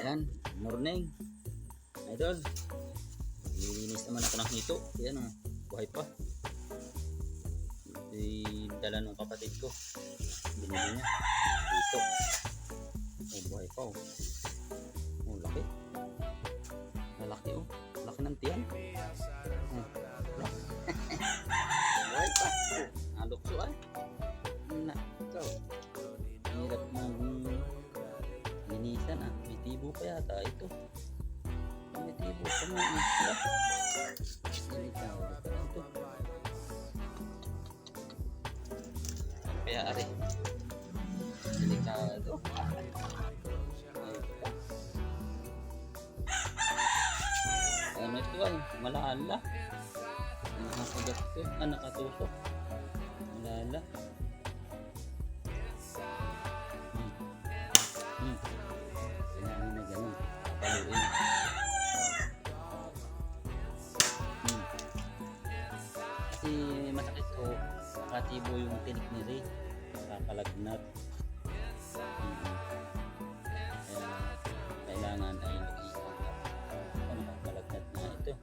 Ayan, morning. Idol. Nilinis naman ako ng hito. Ayan o, buhay pa. Dala ng kapatid ko. Binili niya. Hito. Oh, buhay pa o. Oh, laki. Linisan ah. May tibo pa yata ito. May tibo pa pala ito. Kaya ari. Delikado. Ano ito ay? Malala. Nakasagat ito. Ah, nakatusok. Kasi masakit ko. Nakatibo yung tinik ni Ray. Nakakalagnat. Hmm. Kailangan ay mag-iingat. Kung nakakalagnat na ito.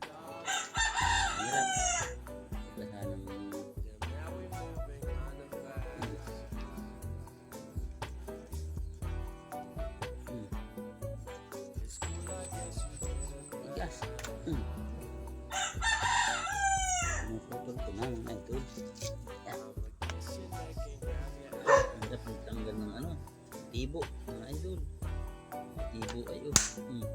Hirap. Wala nang Hmm. Tigas. Hmm. Pinuputol ko na mga idol. Yan. Ang magtanggal ng ano, tibo, mga idol. Tibo ayo. Hmm.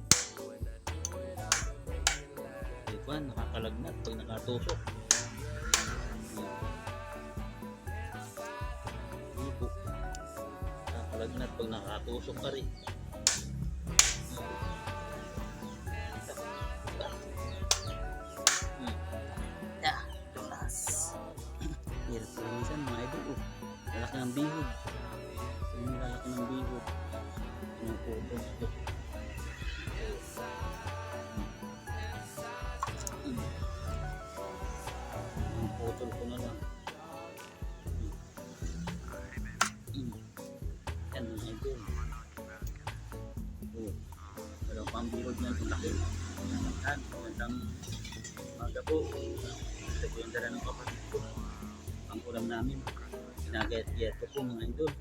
Di ba, nakakalagnat pag nakatusok. Tibo. Nakakalagnat pag nakatusok ka rin. Ng bihog. Yung lalaki ng bihog. Ko. Hmm. Yung putol ko na lang. Yan mga idol. Oh. Pero pambihog niya sa laki. Yan, magandang umaga po. Ito po yung dala ng kapatid ko. Ang ulam namin. Ginagayat-gayat ko po mga idol.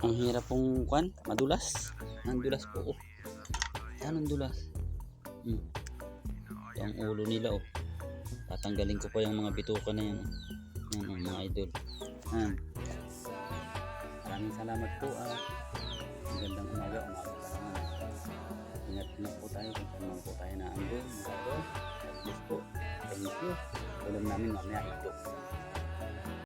Ang hirap pong kwan, madulas. Ang dulas po. Oh. Yan ang dulas. Hmm. Ito ang ulo nila oh. Tatanggalin ko pa yung mga bituka na yan. oh. Yan oh, mga idol. Yan. Maraming salamat po ah. Magandang umaga, umaga pa naman. Ingat na po tayo kung saan po tayo na andun. Mga idol. Least po, thank you. Ulam namin mamaya ito.